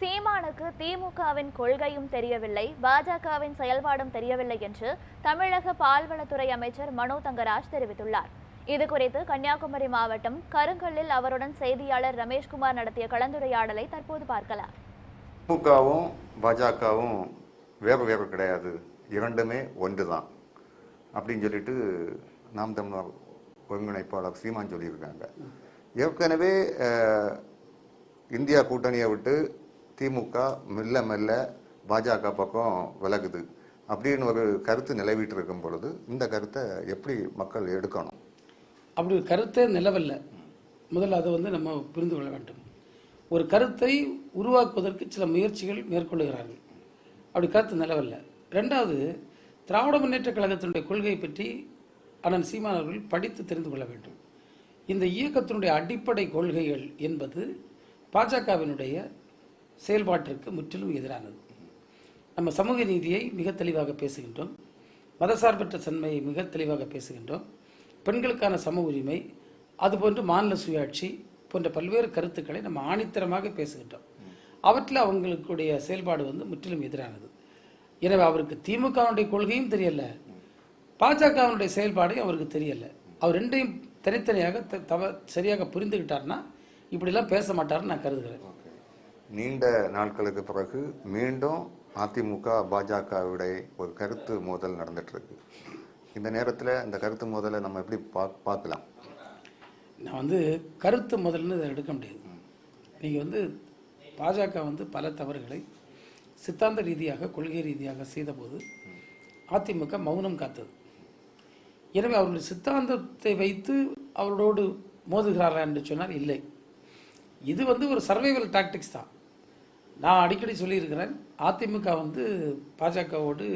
சீமானுக்கு திமுகவின் கொள்கையும் தெரியவில்லை பாஜகவின் செயல்பாடும் தெரியவில்லை என்று தமிழக பால்வளத்துறை அமைச்சர் மனோ தங்கராஜ் தெரிவித்துள்ளார். இது குறித்து கன்னியாகுமரி மாவட்டம் கருங்கல்லில் அவருடன் செய்தியாளர் ரமேஷ்குமார் நடத்திய கலந்துரையாடலை தற்போது பார்க்கலாம். திமுகவும் பாஜகவும் வேறு வேறு கிடையாது. இரண்டுமே ஒன்று தான் அப்படின்னு சொல்லிட்டு நாம் தமிழர் ஒருங்கிணைப்பாளர் சீமான் சொல்லியிருக்காங்க. ஏற்கனவே இந்தியா கூட்டணியை விட்டு திமுக மெல்ல மெல்ல பாஜக பக்கம் விலகுது. அப்படின்னு ஒரு கருத்து நிலவிட்டு இருக்கும் பொழுது இந்த கருத்தை எப்படி மக்கள் எடுக்கணும்? அப்படி ஒரு கருத்தே நிலவல்ல. முதல்ல அதை வந்து நம்ம புரிந்து கொள்ள வேண்டும். ஒரு கருத்தை உருவாக்குவதற்கு சில முயற்சிகள் மேற்கொள்ளுகிறார்கள் அப்படி கருத்து நிலவல்ல. ரெண்டாவது திராவிட முன்னேற்ற கழகத்தினுடைய கொள்கையை பற்றி அண்ணன் சீமான் அவர்கள் படித்து தெரிந்து கொள்ள வேண்டும். இந்த இயக்கத்தினுடைய அடிப்படை கொள்கைகள் என்பது பாஜகவினுடைய செயல்பாட்டிற்கு முற்றிலும் எதிரானது. நம்ம சமூக நீதியை மிக தெளிவாக பேசுகின்றோம். மதசார்பற்ற தன்மையை மிக தெளிவாக பேசுகின்றோம். பெண்களுக்கான சம உரிமை அதுபோன்று மாநில சுயாட்சி போன்ற பல்வேறு கருத்துக்களை நம்ம ஆணித்தரமாக பேசுகின்றோம். அவற்றில் அவங்களுடைய செயல்பாடு வந்து முற்றிலும் எதிரானது. எனவே அவருக்கு திமுகவுடைய கொள்கையும் தெரியல. பாஜகவினுடைய செயல்பாடையும் அவருக்கு தெரியல. அவர் ரெண்டையும் தனித்தனியாக த- தவ சரியாக புரிந்துக்கிட்டார்னா இப்படிலாம் பேச மாட்டார்னு நான் கருதுகிறேன். நீண்ட நாட்களுக்கு பிறகு மீண்டும் அதிமுக பாஜகவுடைய ஒரு கருத்து மோதல் நடந்துட்டு இருக்கு இந்த நேரத்தில் இந்த கருத்து மோதலை நம்ம எப்படி பா பார்க்கலாம்? நான் வந்து கருத்து முதல்னு இதை எடுக்க முடியாது. நீங்கள் வந்து பாஜக வந்து பல தவறுகளை சித்தாந்த ரீதியாக கொள்கை ரீதியாக செய்தபோது அதிமுக மௌனம் காத்தது. எனவே அவருடைய சித்தாந்தத்தை வைத்து அவரோடு மோதுகிறாரா என்று சொன்னால் இல்லை. இது வந்து ஒரு சர்வைவல் டாக்டிக்ஸ் தான். நான் அடிக்கடி சொல்லியிருக்கிறேன் அதிமுக வந்து பாஜகவோடு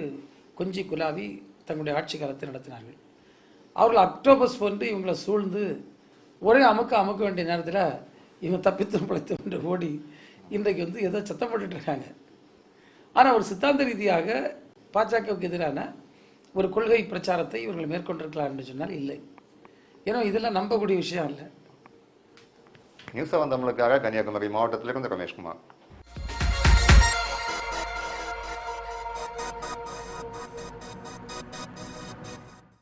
கொஞ்சி குலாவி தங்களுடைய ஆட்சி காலத்தை நடத்தினார்கள். அவர்கள் அக்டோபஸ் போன்று இவங்களை சூழ்ந்து ஒரே அமுக்க அமுக்க வேண்டிய நேரத்தில் இவங்க தப்பித்து பிழைத்து என்று ஓடி இன்றைக்கு வந்து ஏதோ சத்தம் போட்டுட்ருக்காங்க ஆனால் ஒரு சித்தாந்த ரீதியாக பாஜகவுக்கு எதிரான ஒரு கொள்கை பிரச்சாரத்தை இவர்கள் மேற்கொண்டிருக்கலாம் என்று சொன்னால் இல்லை. ஏன்னா இதெல்லாம் நம்பக்கூடிய விஷயம் இல்லை நியூஸ் செவன் கன்னியாகுமரி மாவட்டத்திலிருந்து ரமேஷ்குமார்.